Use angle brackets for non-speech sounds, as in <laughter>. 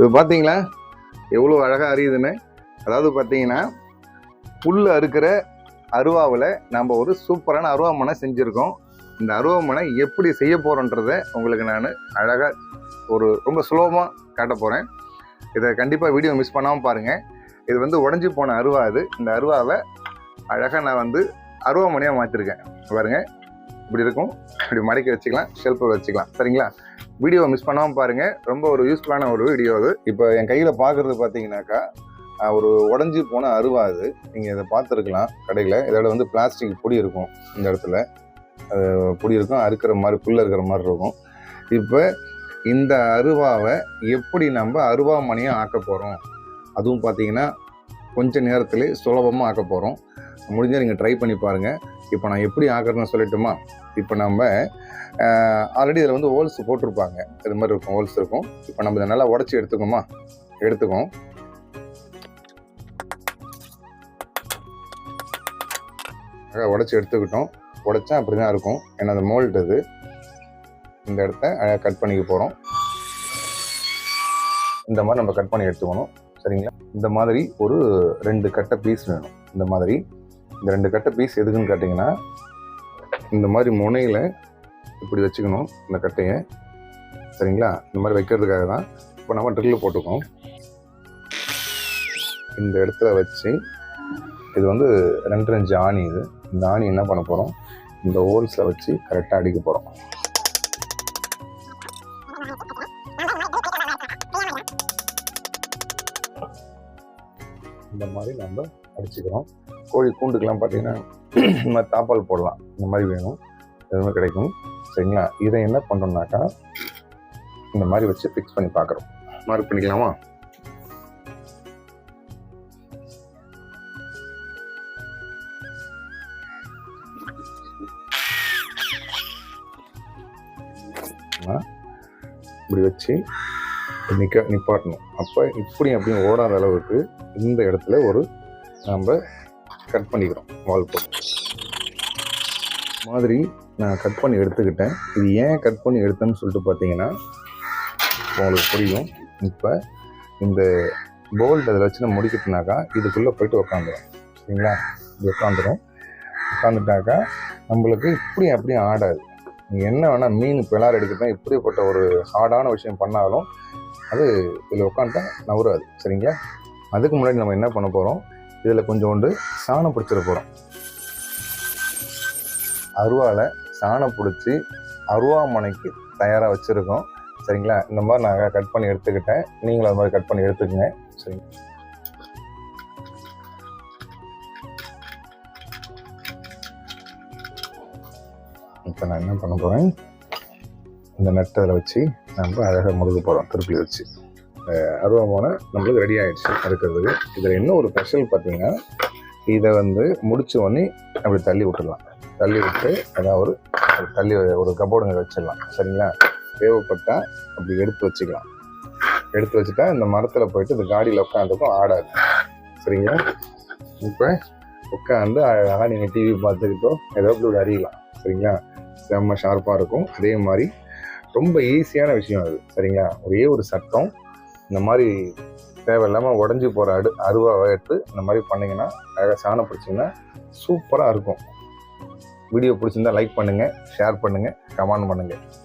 இது பார்த்தீங்களா எவ்வளோ அழகாக அறியுதுன்னு அதாவது பார்த்தீங்கன்னா புல் அறுக்கிற அருவாவில் நம்ம ஒரு சூப்பரான அருவாமனை செஞ்சுருக்கோம். இந்த அருவாமனை எப்படி செய்ய போகிறோன்றதை உங்களுக்கு நான் அழகாக ஒரு ரொம்ப சுலபமாக காட்ட போகிறேன் இதை கண்டிப்பாக வீடியோ மிஸ் பண்ணாமல் பாருங்கள் இது வந்து உடஞ்சி போன அருவா இது இந்த அருவாவை அழகாக நான் வந்து அருவாமனையாக மாற்றிருக்கேன் பாருங்கள் இப்படி இருக்கும். இப்படி மடக்கி வச்சுக்கலாம். ஷெல்ஃபில் வச்சுக்கலாம். சரிங்களா? வீடியோ மிஸ் பண்ணாமல் பாருங்கள் ரொம்ப ஒரு யூஸ்ஃபுல்லான ஒரு வீடியோ அது. இப்போ என் கையில் பார்க்குறது பார்த்தீங்கன்னாக்கா ஒரு உடஞ்சி போன அருவா அது. நீங்கள் இதை பார்த்துருக்கலாம் கடையில். இதோட வந்து பிளாஸ்டிக் பொடி இருக்கும் இந்த இடத்துல. அது பொடி இருக்கும் அறுக்கிற மாதிரி புல்ல இருக்கிற மாதிரி இருக்கும். இப்போ இந்த அருவாவை எப்படி நம்ம அருவாமனையாக ஆக்க போகிறோம் அதுவும் பார்த்தீங்கன்னா கொஞ்ச நேரத்துலேயே சுலபமாக ஆக்க போகிறோம் முடிஞ்சால் நீங்கள் ட்ரை பண்ணி பாருங்கள் இப்போ நான் எப்படி ஆக்குறேன்னு சொல்லட்டுமா? இப்போ நம்ம ஆல்ரெடி இதில் வந்து ஹோல்ஸ் போட்டிருப்பாங்க. இது மாதிரி இருக்கும் ஹோல்ஸ் இருக்கும். இப்போ நம்ம இதை நல்லா உடச்சி எடுத்துக்கோமா எடுத்துக்கோம் உடச்சி எடுத்துக்கிட்டோம். உடைச்சா அப்படி தான் இருக்கும். ஏன்னா அந்த மோல்ட் இது. இந்த இடத்த அழகாக கட் பண்ணிக்க போகிறோம் இந்த மாதிரி நம்ம கட் பண்ணி எடுத்துக்கணும். சரிங்களா? இந்த மாதிரி ஒரு ரெண்டு கட்டை பீஸ் வேணும். இந்த மாதிரி. இந்த ரெண்டு கட்டை பீஸ் எதுக்குன்னு கேட்டிங்கன்னா இந்த மாதிரி முனையில் இப்படி வச்சுக்கணும் இந்த கட்டையை. சரிங்களா? இந்த மாதிரி வைக்கிறதுக்காக தான் இப்போ நம்ம ட்ரில்லு போட்டுக்கோம் இந்த இடத்துல வச்சு இது வந்து ரெண்டு ரெஞ்சு ஆணி இது. இந்த ஆணி என்ன பண்ண போகிறோம் இந்த ஹோல்ஸை வச்சு கரெக்டாக அடிக்க போகிறோம் இந்த மாதிரி நம்ம அடிச்சுக்கிறோம். கோழி கூண்டுக்கெல்லாம் பார்த்தீங்கன்னா <clears throat> இந்த மாதிரி தாப்பால் போடலாம். இந்த மாதிரி வேணும். எதுவுமே கிடைக்கும். சரிங்களா? இதை என்ன பண்ணோம்னாக்கா இந்த மாதிரி வச்சு ஃபிக்ஸ் பண்ணி பார்க்குறோம். மார்க் பண்ணிக்கலாமா? இப்படி வச்சு நிக்க நிப்பாட்டணும். அப்போ இப்படி அப்படியும் ஓடாத அளவுக்கு இந்த இடத்துல ஒரு நம்ம கட் பண்ணிக்கிறோம் வால் போட்டு. மாதிரி நான் கட் பண்ணி எடுத்துக்கிட்டேன். இது ஏன் கட் பண்ணி எடுத்தேன்னு சொல்லிட்டு பார்த்தீங்கன்னா உங்களுக்கு புரியும். இப்போ இந்த போல்ட் அதில் வச்சு நம்ம முடிக்கிட்டோம்னாக்கா இதுக்குள்ளே போயிட்டு உக்காந்துடும் சரிங்களா? இது உட்காந்துரும் உட்காந்துட்டாக்கா நம்மளுக்கு இப்படி அப்படியும் ஆடாது. நீங்கள் என்ன வேணால் மீன் பிளார் எடுக்கிறதா இப்படிப்பட்ட ஒரு ஹார்டான விஷயம் பண்ணாலும் அது இதில் உட்காந்துட்டா நவராது சரிங்களா? அதுக்கு முன்னாடி நம்ம என்ன பண்ண போகிறோம் இதில் கொஞ்சோண்டு சாணம் பிடிச்சிட போகிறோம். அருவாவில் சாணம் பிடிச்சி அருவாமனைக்கு தயாராக வச்சுருக்கோம். சரிங்களா? இந்த மாதிரி நான் கட் பண்ணி எடுத்துக்கிட்டேன். நீங்களும் அது மாதிரி கட் பண்ணி எடுத்துக்கங்க. சரிங்க. இப்போ நான் என்ன பண்ண போகிறேன்? இந்த நெட்டை அதில் வச்சு நம்ம அழகாக முழுக போகிறோம். திருப்பி வச்சு. அருவமான நம்மளுக்கு ரெடி ஆயிடுச்சு அறுக்கிறதுக்கு. இதில் என்ன ஒரு ஸ்பெஷல் பார்த்தீங்கன்னா இதை வந்து முடிச்ச உடனே அப்படி தள்ளி விட்டுடலாம். தள்ளி விட்டு அதான் ஒரு தள்ளி ஒரு கபோர்டுங்க வச்சிடலாம். சரிங்களா? தேவைப்பட்டால் அப்படி எடுத்து வச்சுக்கலாம். எடுத்து வச்சுட்டா இந்த மரத்தில் போயிட்டு இந்த காடியில் உட்காந்துக்கும் ஆடாது. சரிங்களா? இப்போ உட்காந்து அழகாக நீங்கள் டிவி பார்த்துக்கிட்டோ ஏதோ இப்படி அறியலாம். சரிங்களா? செம்ம ஷார்ப்பாக இருக்கும். அதே மாதிரி ரொம்ப ஈஸியான விஷயம் அது. சரிங்களா? ஒரே ஒரு சட்டம் இந்த மாதிரி தேவையில்லாமல் உடஞ்சி போகிற அடு அருவாவை எடுத்து இந்த மாதிரி பண்ணிங்கன்னா அழகாக சாணம் பிடிச்சிங்கன்னா சூப்பராக இருக்கும். வீடியோ பிடிச்சிருந்தா லைக் பண்ணுங்கள் ஷேர் பண்ணுங்கள் கமெண்ட் பண்ணுங்கள்